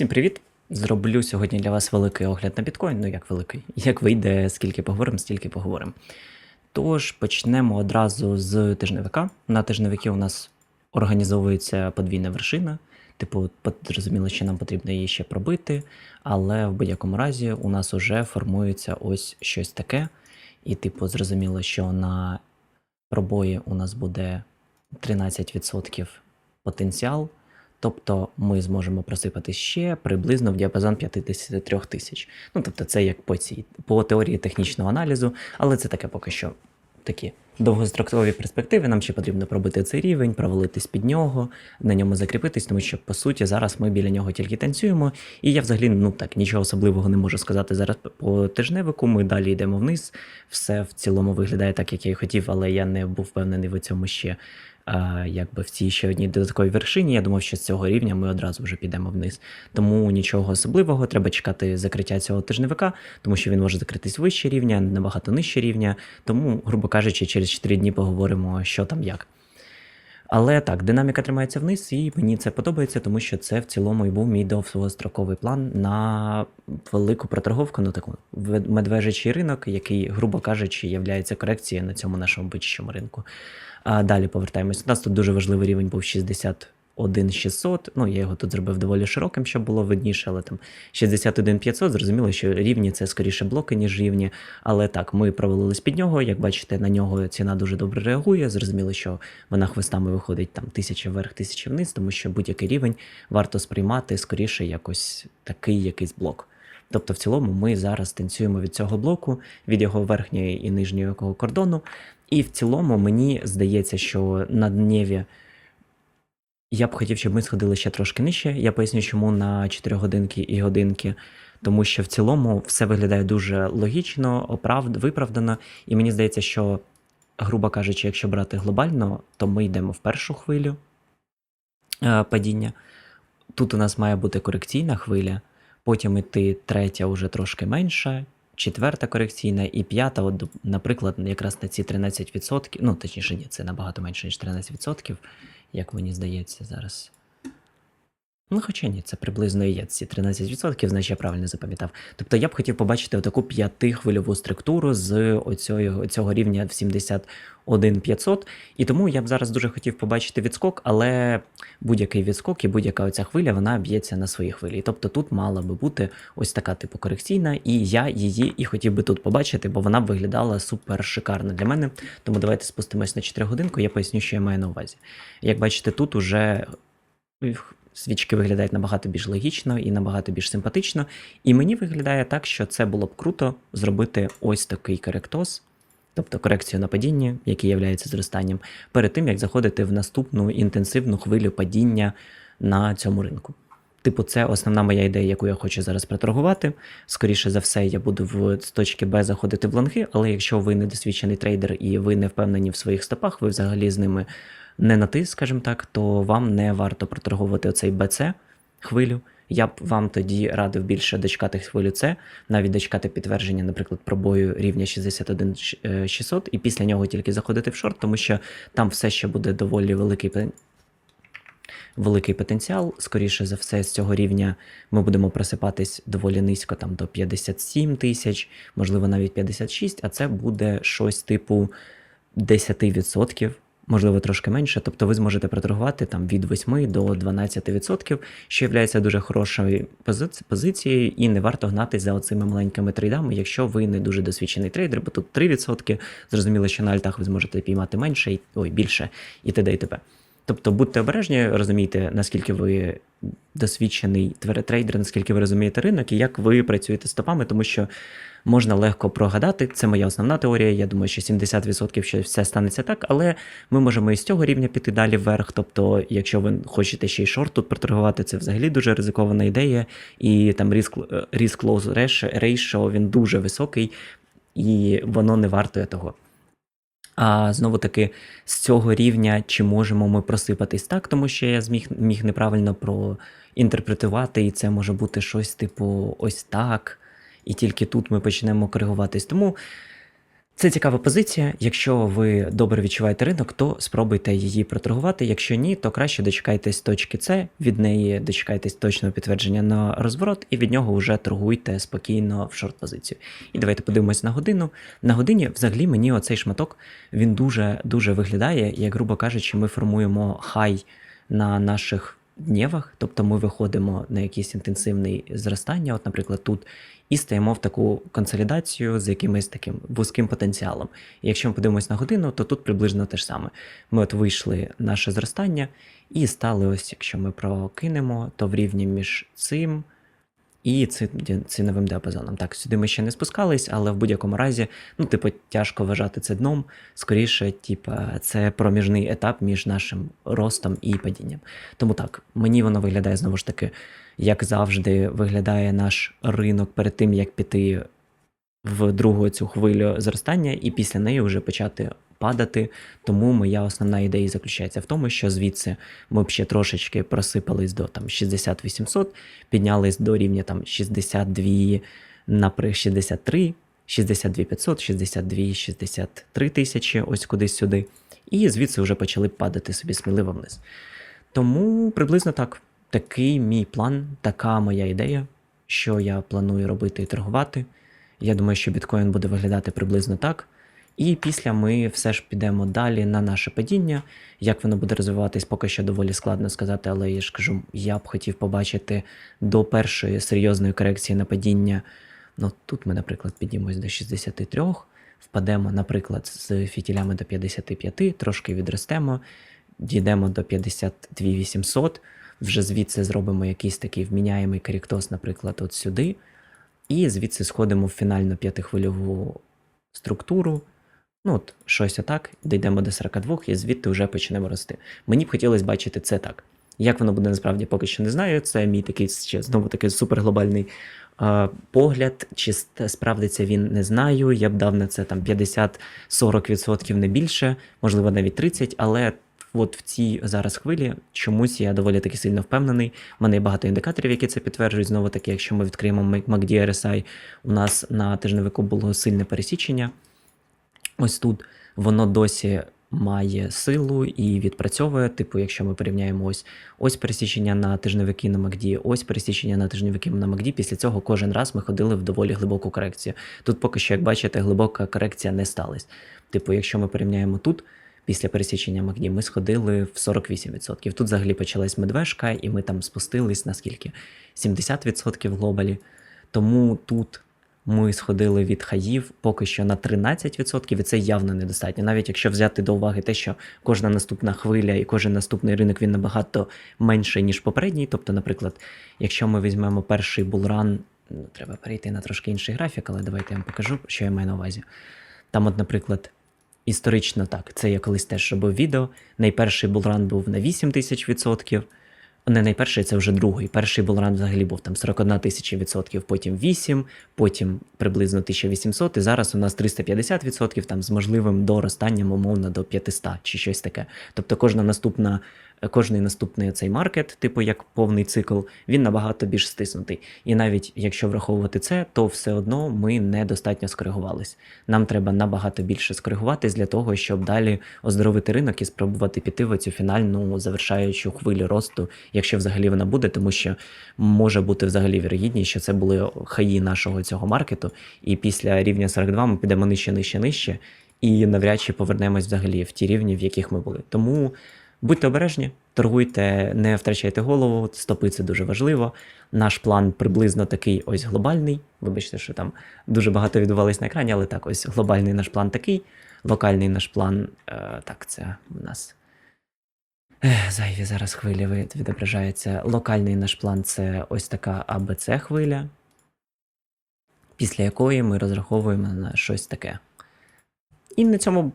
Всім привіт! Зроблю сьогодні для вас великий огляд на біткоін. Ну як великий? Як вийде, скільки поговоримо, стільки поговоримо. Тож почнемо одразу з тижневика. На тижневики у нас організовується подвійна вершина. Типу, зрозуміло, що нам потрібно її ще пробити, але в будь-якому разі у нас вже формується ось щось таке. І, типу, зрозуміло, що на пробої у нас буде 13% потенціал. Тобто ми зможемо просипати ще приблизно в діапазон 53 тисяч. Ну тобто, це як по цій по теорії технічного аналізу, але це таке поки що такі довгострокові перспективи. Нам ще потрібно пробити цей рівень, провалитись під нього, на ньому закріпитись, тому що по суті зараз ми біля нього тільки танцюємо. І я взагалі ну так нічого особливого не можу сказати зараз по тижневику. Ми далі йдемо вниз. Все в цілому виглядає так, як я і хотів, але я не був впевнений в цьому ще якби в цій ще одній додатковій вершині. Я думав, що з цього рівня ми одразу вже підемо вниз. Тому нічого особливого, треба чекати закриття цього тижневика, тому що він може закритись вище рівня, набагато нижче рівня. Тому, грубо кажучи, через 4 дні поговоримо, що там як. Але так, динаміка тримається вниз, і мені це подобається, тому що це в цілому і був мій довгостроковий план на велику проторговку, ну таку медвежачий ринок, який, грубо кажучи, є корекцією на цьому нашому бичачому ринку. А далі повертаємось. У нас тут дуже важливий рівень був 61 600. Ну, я його тут зробив доволі широким, щоб було видніше, але там 61 500. Зрозуміло, що рівні це скоріше блоки, ніж рівні. Але так, ми провалились під нього. Як бачите, на нього ціна дуже добре реагує. Зрозуміло, що вона хвостами виходить там тисяча вверх, тисяча вниз, тому що будь-який рівень варто сприймати скоріше якось такий якийсь блок. Тобто, в цілому, ми зараз танцюємо від цього блоку, від його верхньої і нижньої кордону. І в цілому мені здається, що на днєві я б хотів, щоб ми сходили ще трошки нижче. Я поясню, чому на 4 годинки і годинки. Тому що в цілому все виглядає дуже логічно, оправд... виправдано. І мені здається, що, грубо кажучи, якщо брати глобально, то ми йдемо в першу хвилю е, падіння. Тут у нас має бути корекційна хвиля, потім іти третя, вже трошки менша, четверта корекційна і п'ята, от, наприклад, якраз на ці 13%, ну точніше, ні, це набагато менше, ніж 13%, як мені здається, зараз. Ну, хоча ні, це приблизно є ці 13%, значить я правильно запам'ятав. Тобто я б хотів побачити отаку п'ятихвильову структуру з оцього, цього рівня в 71500. І тому я б зараз дуже хотів побачити відскок, але будь-який відскок і будь-яка оця хвиля вона б'ється на своїй хвилі. Тобто тут мала би бути ось така типу корекційна, і я її і хотів би тут побачити, бо вона б виглядала супер шикарно для мене. Тому давайте спустимось на 4 годинку, я поясню, що я маю на увазі. Як бачите, тут уже свічки виглядають набагато більш логічно і набагато більш симпатично. І мені виглядає так, що це було б круто зробити ось такий коректоз, тобто корекцію на падіння, який є зростанням, перед тим як заходити в наступну інтенсивну хвилю падіння на цьому ринку. Типу, це основна моя ідея, яку я хочу зараз проторгувати. Скоріше за все, я буду в з точки Б заходити в лонги, але якщо ви недосвідчений трейдер і ви не впевнені в своїх стопах, ви взагалі з ними не на ти, скажімо так, то вам не варто проторговувати оцей БЦ хвилю. Я б вам тоді радив більше дочекати хвилю С, навіть дочекати підтвердження, наприклад, пробою рівня 61600, і після нього тільки заходити в шорт, тому що там все ще буде доволі великий великий потенціал. Скоріше за все, з цього рівня ми будемо просипатись доволі низько, там до 57 тисяч, можливо, навіть 56, а це буде щось типу 10% можливо, трошки менше. Тобто ви зможете проторгувати там від 8 до 12%, що є дуже хорошою позицією, і не варто гнатися за оцими маленькими трейдами, якщо ви не дуже досвідчений трейдер, бо тут 3%. Зрозуміло, що на альтах ви зможете піймати менше, ой, більше і т.д. і т.п. Тобто будьте обережні, розумійте, наскільки ви досвідчений трейдер, наскільки ви розумієте ринок і як ви працюєте з топами, тому що можна легко прогадати. Це моя основна теорія. Я думаю, що 70% що все станеться так, але ми можемо і з цього рівня піти далі вверх. Тобто, якщо ви хочете ще й шорт тут проторгувати, це взагалі дуже ризикована ідея. І там loss ratio, він дуже високий, і воно не вартує того. А знову таки, з цього рівня чи можемо ми просипатись так, тому що я зміг міг неправильно проінтерпретувати, і це може бути щось типу ось так і тільки тут ми почнемо коригуватись. Тому Це цікава позиція. Якщо ви добре відчуваєте ринок, то спробуйте її проторгувати. Якщо ні, то краще дочекайтесь точки С, від неї дочекайтесь точного підтвердження на розворот, і від нього вже торгуйте спокійно в шорт-позицію. І давайте подивимось на годину. На годині, взагалі, мені оцей шматок він дуже дуже виглядає, як, грубо кажучи, ми формуємо хай на наших днєвах, тобто ми виходимо на якийсь інтенсивний зростання, от, наприклад, тут, і стаємо в таку консолідацію з якимось таким вузьким потенціалом. І якщо ми подивимось на годину, то тут приблизно те ж саме. Ми от вийшли наше зростання і стали ось, якщо ми прокинемо, то в рівні між цим і ціновим діапазоном. Так, сюди ми ще не спускались, але в будь-якому разі, ну, типу, тяжко вважати це дном. Скоріше, типу, це проміжний етап між нашим ростом і падінням. Тому так, мені воно виглядає знову ж таки, як завжди, виглядає наш ринок перед тим, як піти в другу цю хвилю зростання, і після неї вже почати падати. Тому моя основна ідея заключається в тому, що звідси ми б ще трошечки просипались до там 6800, піднялись до рівня там 62, наприклад, 63, 62 500, 62, 63 тисячі, ось кудись сюди. І звідси вже почали падати собі сміливо вниз. Тому приблизно так. Такий мій план, така моя ідея, що я планую робити і торгувати. Я думаю, що біткоін буде виглядати приблизно так. І після ми все ж підемо далі на наше падіння. Як воно буде розвиватись, поки що доволі складно сказати, але я ж кажу, я б хотів побачити до першої серйозної корекції на падіння. Ну тут ми, наприклад, піднімось до 63, впадемо, наприклад, з фітілями до 55, трошки відростемо, дійдемо до 52 800, вже звідси зробимо якийсь такий вміняємий коректоз, наприклад, от сюди. І звідси сходимо в фінальну п'ятихвильову структуру. Ну, от щось отак, дійдемо до 42 і звідти вже почнемо рости. Мені б хотілося бачити це так. Як воно буде насправді поки що не знаю. Це мій такий ще знову такий суперглобальний е, погляд. Чи справдиться він не знаю. Я б дав на це там 50-40% не більше, можливо, навіть 30%, але от в цій зараз хвилі чомусь я доволі таки сильно впевнений. У мене є багато індикаторів, які це підтверджують. Знову таки, якщо ми відкриємо MACD RSI, у нас на тижневику було сильне пересічення. Ось тут воно досі має силу і відпрацьовує. Типу, якщо ми порівняємо ось ось пересічення на тижневики на MACD, ось пересічення на тижневики на MACD, після цього кожен раз ми ходили в доволі глибоку корекцію. Тут поки що, як бачите, глибока корекція не сталася. Типу, якщо ми порівняємо тут. Після пересічення MACD ми сходили в 48%. Тут взагалі почалась медвежка, і ми там спустились на скільки? 70% в глобалі. Тому тут ми сходили від хаїв поки що на 13%, і це явно недостатньо. Навіть якщо взяти до уваги те, що кожна наступна хвиля і кожен наступний ринок він набагато менший, ніж попередній. Тобто, наприклад, якщо ми візьмемо перший булран, ну, треба перейти на трошки інший графік, але давайте я вам покажу, що я маю на увазі. Там, от, наприклад, історично так, це я колись теж робив відео. Найперший булран був на 8 тисяч відсотків. Не найперший, це вже другий. Перший булран взагалі був там 41 тисяча відсотків, потім 8, потім приблизно 1800, і зараз у нас 350 відсотків, там з можливим доростанням, умовно, до 500 чи щось таке. Тобто кожна наступна, кожний наступний цей маркет, типу як повний цикл, він набагато більш стиснутий. І навіть якщо враховувати це, то все одно ми недостатньо скоригувались. Нам треба набагато більше скоригуватись для того, щоб далі оздоровити ринок і спробувати піти в цю фінальну завершаючу хвилю росту, якщо взагалі вона буде, тому що може бути взагалі вірогідність, що це були хаї нашого цього маркету, і після рівня 42 ми підемо нижче, нижче, нижче, і навряд чи повернемось взагалі в ті рівні, в яких ми були. Тому будьте обережні, торгуйте, не втрачайте голову, стопи це дуже важливо. Наш план приблизно такий ось глобальний. Вибачте, що там дуже багато відбувалось на екрані, але так, ось глобальний наш план такий. Локальний наш план, е, так, це у нас Ех, Зайві зараз хвилі від- відображаються. Локальний наш план це ось така АБЦ хвиля, після якої ми розраховуємо на щось таке. І на цьому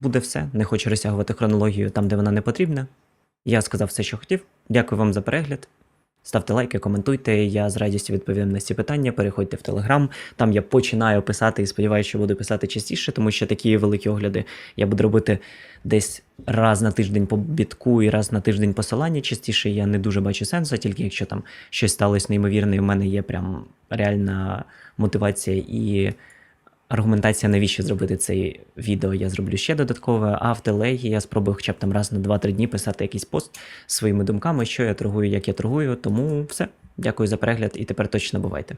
буде все. Не хочу розтягувати хронологію там, де вона не потрібна. Я сказав все, що хотів. Дякую вам за перегляд. Ставте лайки, коментуйте. Я з радістю відповім на ці питання. Переходьте в Телеграм. Там я починаю писати і сподіваюся, що буду писати частіше, тому що такі великі огляди я буду робити десь раз на тиждень по бітку і раз на тиждень посилання. Частіше я не дуже бачу сенсу, тільки якщо там щось сталося неймовірне, і в мене є прям реальна мотивація і аргументація, навіщо зробити це відео, я зроблю ще додаткове, а в телегі я спробую хоча б там раз на 2-3 дні писати якийсь пост своїми думками, що я торгую, як я торгую. Тому все. Дякую за перегляд і тепер точно бувайте.